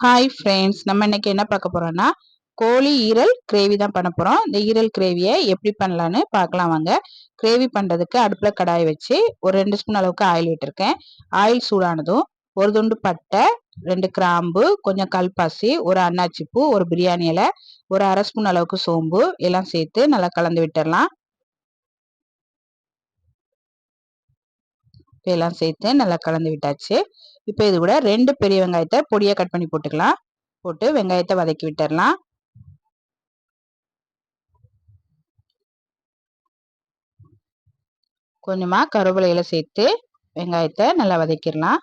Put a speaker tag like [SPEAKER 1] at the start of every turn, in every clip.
[SPEAKER 1] Hi friends நம்ம இன்னைக்கு என்ன பார்க்க போறோம்னா கோழி ஈரல் கிரேவி தான் பண்ண போகிறோம் இந்த ஈரல் கிரேவியை எப்படி பண்ணலான்னு பார்க்கலாம் வாங்க. கிரேவி பண்ணுறதுக்கு அடுப்பில் கடாய் வச்சு ஒரு ரெண்டு ஸ்பூன் அளவுக்கு ஆயில் விட்டுருக்கேன். ஆயில் சூடானதும் ஒரு துண்டு பட்டை ரெண்டு கிராம்பு கொஞ்சம் கல்பாசி ஒரு அன்னாச்சிப்பூ ஒரு பிரியாணி இலை ஒரு அரை ஸ்பூன் அளவுக்கு சோம்பு எல்லாம் சேர்த்து நல்லா கலந்து விட்டுடலாம் எல்லாம் சேர்த்து நல்லா கலந்து விட்டாச்சு. இப்போ இது கூட ரெண்டு பெரிய வெங்காயத்தை பொடியாக கட் பண்ணி போட்டுக்கலாம். போட்டு வெங்காயத்தை வதக்கி விட்டுடலாம் கொஞ்சமாக கருவேலையில சேர்த்து வெங்காயத்தை நல்லா வதக்கிடலாம்.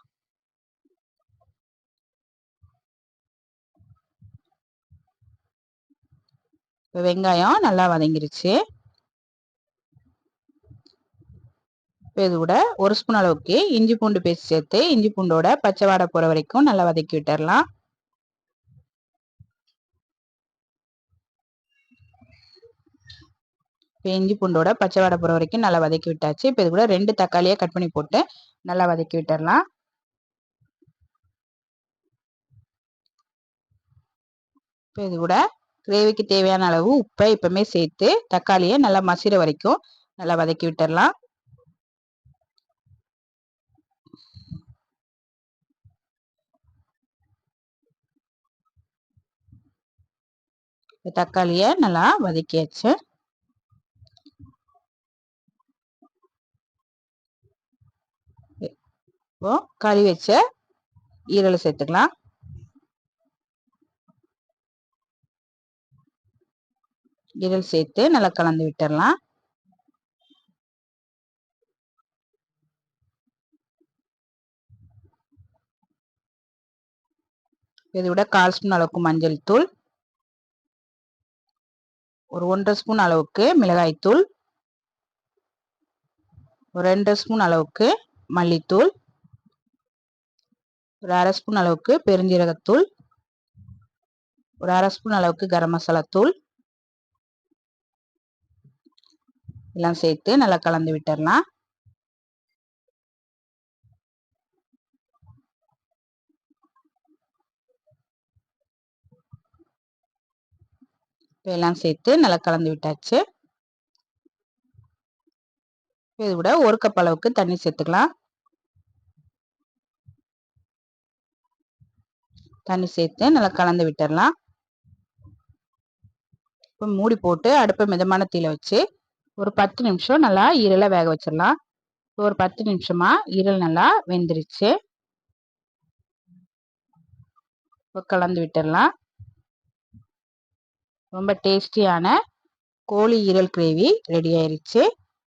[SPEAKER 1] வெங்காயம் நல்லா வதங்கிருச்சு. இப்போ இது கூட ஒரு ஸ்பூன் அளவுக்கு இஞ்சி பூண்டு பேஸ்ட் சேர்த்து இஞ்சி பூண்டோட பச்சை வாடை போகிற வரைக்கும் நல்லா வதக்கி விட்டுடலாம் இப்போ இஞ்சி பூண்டோட பச்சை வாடை போகிற வரைக்கும் நல்லா வதக்கி விட்டாச்சு. இப்போ இது கூட ரெண்டு தக்காளியாக கட் பண்ணி போட்டு நல்லா வதக்கி விட்டுடலாம் இப்போ இது கூட கிரேவிக்கு தேவையான அளவு உப்பை இப்பவுமே சேர்த்து தக்காளியை நல்லா மசிற வரைக்கும் நல்லா வதக்கி விட்டுடலாம் தக்காளியை நல்லா வதக்கியாச்சு. இப்போ கறி வச்ச ஈரலை சேர்த்துக்கலாம். ஈரல் சேர்த்து நல்லா கலந்து விட்டுடலாம் இதை விட கால் ஸ்பூன் அளவுக்கு மஞ்சள் தூள். ஒரு ஒன்றரை ஸ்பூன் அளவுக்கு மிளகாய்த்தூள் ஒரு ரெண்டு ஸ்பூன் அளவுக்கு மல்லித்தூள் ஒரு அரை ஸ்பூன் அளவுக்கு பெருஞ்சீரகத்தூள் ஒரு அரை ஸ்பூன் அளவுக்கு கரம் மசாலா தூள். எல்லாம் சேர்த்து நல்லா கலந்து விட்டுடலாம் எல்லாம் சேர்த்து நல்லா கலந்து விட்டாச்சு. இது கூட ஒரு கப் அளவுக்கு தண்ணி சேர்த்துக்கலாம். தண்ணி சேர்த்து நல்லா கலந்து விட்டுடலாம் இப்போ மூடி போட்டு அடுப்பை மிதமான தீல வச்சு ஒரு பத்து நிமிஷம் நல்லா ஈரலை வேக வச்சிடலாம். ஒரு பத்து நிமிஷமா ஈரல் நல்லா வெந்துருச்சு. இப்போ கலந்து விட்டுடலாம் ரொம்ப டேஸ்டியான கோழி ஈரல் கிரேவி ரெடி ஆயிடுச்சு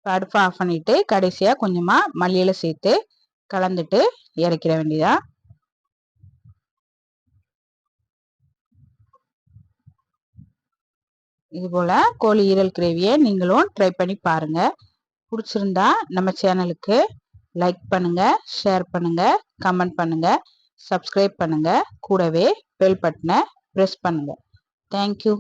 [SPEAKER 1] அடுப்பை ஆஃப் பண்ணிட்டு கடைசியாக கொஞ்சமாக மல்லியில் சேர்த்து கலந்துட்டு இறக்கிட வேண்டியதா? இது போல் கோழி ஈரல் கிரேவியை நீங்களும் ட்ரை பண்ணி பாருங்கள் பிடிச்சிருந்தா நம்ம சேனலுக்கு லைக் பண்ணுங்கள் ஷேர் பண்ணுங்கள் கமெண்ட் பண்ணுங்கள் சப்ஸ்கிரைப் பண்ணுங்கள் கூடவே பெல் பட்டனை ப்ரெஸ் பண்ணுங்கள் தேங்க்யூ